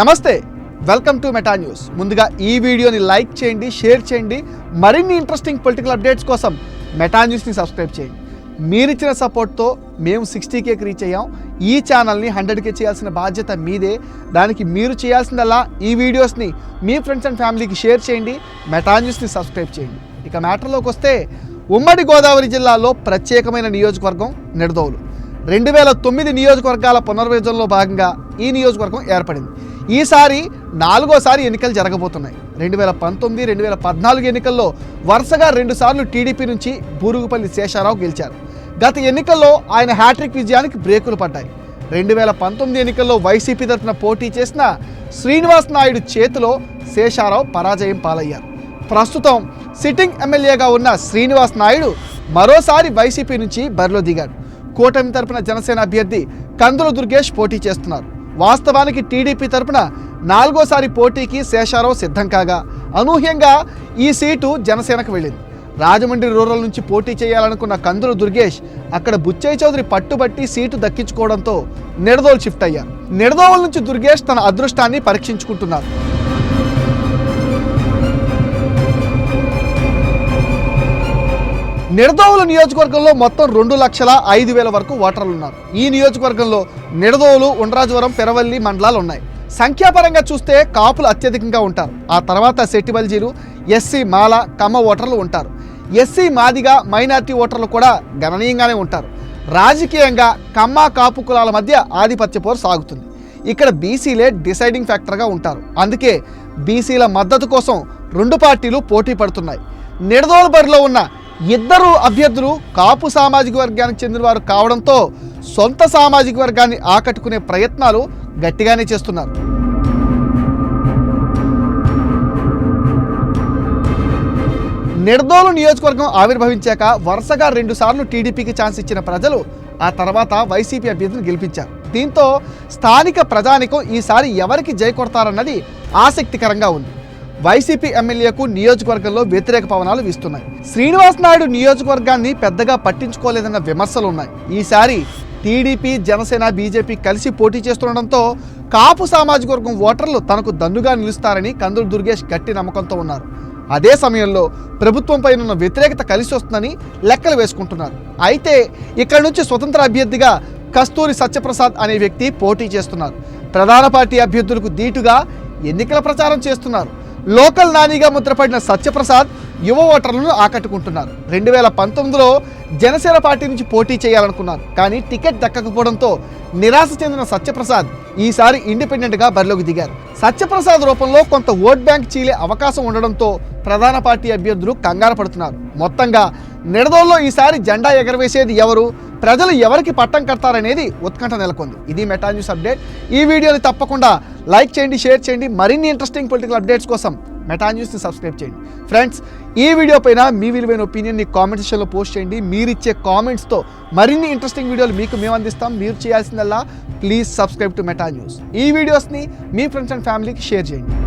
నమస్తే welcome to Meta news ముందుగా ఈ వీడియోని లైక్ చేయండి షేర్ చేయండి మరిన్ని ఇంట్రెస్టింగ్ పొలిటికల్ అప్డేట్స్ కోసం మెటా న్యూస్ని సబ్స్క్రైబ్ చేయండి. మీరిచ్చిన సపోర్ట్తో మేము సిక్స్టీ కేకి రీచ్ అయ్యాం. ఈ ఛానల్ని హండ్రెడ్కే చేయాల్సిన బాధ్యత మీదే. దానికి మీరు చేయాల్సిందల్లా ఈ వీడియోస్ని మీ ఫ్రెండ్స్ అండ్ ఫ్యామిలీకి షేర్ చేయండి మెటా న్యూస్ని సబ్స్క్రైబ్ చేయండి. ఇక మ్యాటర్లోకి వస్తే ఉమ్మడి గోదావరి జిల్లాలో ప్రత్యేకమైన నియోజకవర్గం నిడదోలు. రెండు వేల తొమ్మిది నియోజకవర్గాల పునర్విభజనలో భాగంగా ఈ నియోజకవర్గం ఏర్పడింది. ఈసారి నాలుగోసారి ఎన్నికలు జరగబోతున్నాయి. రెండు వేల పంతొమ్మిది రెండు వేల పద్నాలుగు ఎన్నికల్లో వరుసగా రెండుసార్లు టీడీపీ నుంచి బూరుగుపల్లి శేషారావు గెలిచారు. గత ఎన్నికల్లో ఆయన హ్యాట్రిక్ విజయానికి బ్రేకులు పడ్డాయి. రెండు వేల పంతొమ్మిది ఎన్నికల్లో వైసీపీ తరఫున పోటీ చేసిన శ్రీనివాస్ నాయుడు చేతిలో శేషారావు పరాజయం పాలయ్యారు. ప్రస్తుతం సిట్టింగ్ ఎమ్మెల్యేగా ఉన్న శ్రీనివాస్ నాయుడు మరోసారి వైసీపీ నుంచి బరిలో దిగాడు. కూటమి తరపున జనసేన అభ్యర్థి కందుల దుర్గేష్ పోటీ చేస్తున్నారు. వాస్తవానికి టీడీపీ తరపున నాలుగోసారి పోటీకి శేషారావు సిద్ధం కాగా అనూహ్యంగా ఈ సీటు జనసేనకు వెళ్ళింది. రాజమండ్రి రూరల్ నుంచి పోటీ చేయాలనుకున్న కందుల దుర్గేష్ అక్కడ బుచ్చయ్య చౌదరి పట్టుబట్టి సీటు దక్కించుకోవడంతో నిడదోలు షిఫ్ట్ అయ్యారు. నిడదోవల నుంచి దుర్గేష్ తన అదృష్టాన్ని పరీక్షించుకుంటున్నారు. నిడదోవుల నియోజకవర్గంలో మొత్తం రెండు లక్షల ఐదు వేల వరకు ఓటర్లు ఉన్నారు ఈ నియోజకవర్గంలో నిడదోవులు ఉండ్రాజవరం పెరవల్లి మండలాలు ఉన్నాయి. సంఖ్యాపరంగా చూస్తే కాపులు అత్యధికంగా ఉంటారు. ఆ తర్వాత సెట్టిబల్జీలు ఎస్సీ మాల కమ్మ ఓటర్లు ఉంటారు. ఎస్సీ మాదిగా మైనార్టీ ఓటర్లు కూడా గణనీయంగానే ఉంటారు. రాజకీయంగా కమ్మ కాపు కులాల మధ్య ఆధిపత్య పోరు సాగుతుంది. ఇక్కడ బీసీలే డిసైడింగ్ ఫ్యాక్టర్గా ఉంటారు. అందుకే బీసీల మద్దతు కోసం రెండు పార్టీలు పోటీ పడుతున్నాయి. నిడదోల బరిలో ఉన్న ఇద్దరు అభ్యర్థులు కాపు సామాజిక వర్గానికి చెందినవారు కావడంతో సొంత సామాజిక వర్గాన్ని ఆకట్టుకునే ప్రయత్నాలు గట్టిగానే చేస్తున్నారు. నిర్దోలు నియోజకవర్గం ఆవిర్భవించాక వరుసగా రెండుసార్లు టీడీపీకి ఛాన్స్ ఇచ్చిన ప్రజలు ఆ తర్వాత వైసీపీ అభ్యర్థిని గెలిపించారు. దీంతో స్థానిక ప్రజానికం ఈసారి ఎవరికి జయకొడతారన్నది ఆసక్తికరంగా ఉంది. వైసీపీ ఎమ్మెల్యేకు నియోజకవర్గంలో వ్యతిరేక పవనాలు వీస్తున్నాయి. శ్రీనివాస్ నాయుడు నియోజకవర్గాన్ని పెద్దగా పట్టించుకోలేదన్న విమర్శలు ఉన్నాయి ఈసారి టీడీపీ జనసేన బీజేపీ కలిసి పోటీ చేస్తుండడంతో కాపు సామాజిక వర్గం ఓటర్లు తనకు దన్నుగా నిలుస్తారని కందులు దుర్గేష్ గట్టి నమ్మకంతో ఉన్నారు. అదే సమయంలో ప్రభుత్వంపై ఉన్న వ్యతిరేకత కలిసి వస్తుందని లెక్కలు వేసుకుంటున్నారు. అయితే ఇక్కడ నుంచి స్వతంత్ర అభ్యర్థిగా కస్తూరి సత్యప్రసాద్ అనే వ్యక్తి పోటీ చేస్తున్నారు. ప్రధాన పార్టీ అభ్యర్థులకు దీటుగా ఎన్నికల ప్రచారం చేస్తున్నారు. లోకల్ నానిగా ముద్రపడిన సత్యప్రసాద్ యువ ఓటర్లను ఆకట్టుకుంటున్నారు. రెండు వేల పంతొమ్మిదిలో జనసేన పార్టీ నుంచి పోటీ చేయాలనుకున్నారు. కానీ టికెట్ దక్కకపోవడంతో నిరాశ చెందిన సత్యప్రసాద్ ఈసారి ఇండిపెండెంట్గా బరిలోకి దిగారు. సత్యప్రసాద్ రూపంలో కొంత ఓట్ బ్యాంక్ చీలే అవకాశం ఉండడంతో ప్రధాన పార్టీ అభ్యర్థులు కంగారు పడుతున్నారు. మొత్తంగా నిడదోల్లో ఈసారి జెండా ఎగరవేసేది ఎవరు? ప్రజలు ఎవరికి పట్టం కడతారనేది ఉత్కంఠ నెలకొంది. ఇది మెటా న్యూస్ అప్డేట్. ఈ వీడియోని తప్పకుండా లైక్ చేయండి షేర్ చేయండి. మరిన్ని ఇంట్రెస్టింగ్ పొలిటికల్ అప్డేట్స్ కోసం మెటా న్యూస్ని సబ్స్క్రైబ్ చేయండి. ఫ్రెండ్స్ ఈ వీడియో పైన మీ విలువైన ఒపీనియన్ని కామెంట్ సెక్షన్లో పోస్ట్ చేయండి. మీరు ఇచ్చే కామెంట్స్తో మరిన్ని ఇంట్రెస్టింగ్ వీడియోలు మీకు మేము అందిస్తాం. మీరు చేయాల్సిందల్లా please subscribe to Meta news ఈ వీడియోస్ని మీ ఫ్రెండ్స్ అండ్ ఫ్యామిలీకి షేర్ చేయండి.